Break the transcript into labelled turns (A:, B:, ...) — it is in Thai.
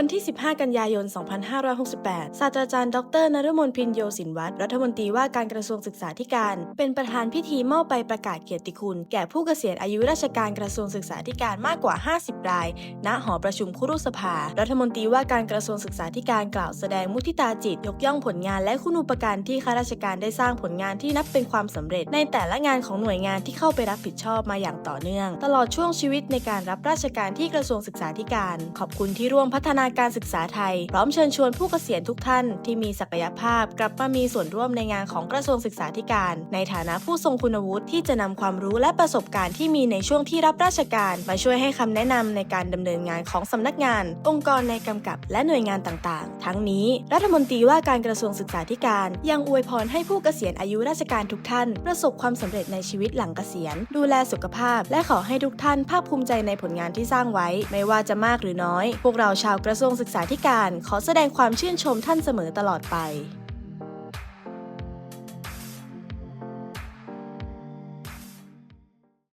A: วันที่ 15 กันยายน 2568 ศาสตราจารย์ ดรนฤมลพินโยสินวัตร รัฐมนตรีว่าการกระทรวงศึกษาธิการ เป็นประธานพิธีมอบใบประกาศเกียรติคุณ แก่ผู้เกษียณอายุราชการกระทรวงศึกษาธิการมากกว่า 50 ราย ณ หอประชุมคุรุสภา รัฐมนตรีว่าการกระทรวงศึกษาธิการกล่าวแสดงมุทิตาจิต ยกย่องผลงานและคุณูปการที่ข้าราชการได้สร้างผลงานที่นับเป็นความสำเร็จ ในแต่ละงานของหน่วยงานที่เข้าไปรับผิดชอบมาอย่างต่อเนื่อง ตลอดช่วงชีวิตในการรับราชการที่กระทรวงศึกษาธิการ ขอบคุณที่ร่วมพัฒนาการศึกษาไทย พร้อมเชิญชวนผู้เกษียณทุกท่านที่มีศักยภาพกลับมามีส่วนร่วมในงานของกระทรวงศึกษาธิการ ในฐานะผู้ทรงคุณวุฒิที่จะนำความรู้และประสบการณ์ที่มีในช่วงที่รับราชการ มาช่วยให้คำแนะนำในการดำเนินงานของสำนักงาน องค์กรในกำกับและหน่วยงานต่างๆ ทั้งนี้ รัฐมนตรีว่าการกระทรวงศึกษาธิการ ยังอวยพรให้ผู้เกษียณอายุราชการทุกท่าน ประสบความสำเร็จในชีวิตหลังเกษียณ ดูแลสุขภาพ และขอให้ทุกท่านภาคภูมิใจในผลงานที่สร้างไว้ ไม่ว่าจะมากหรือน้อย พวกเราชาวกระทรวงศึกษาธิการขอแสดงความชื่นชมท่านเสมอตลอดไป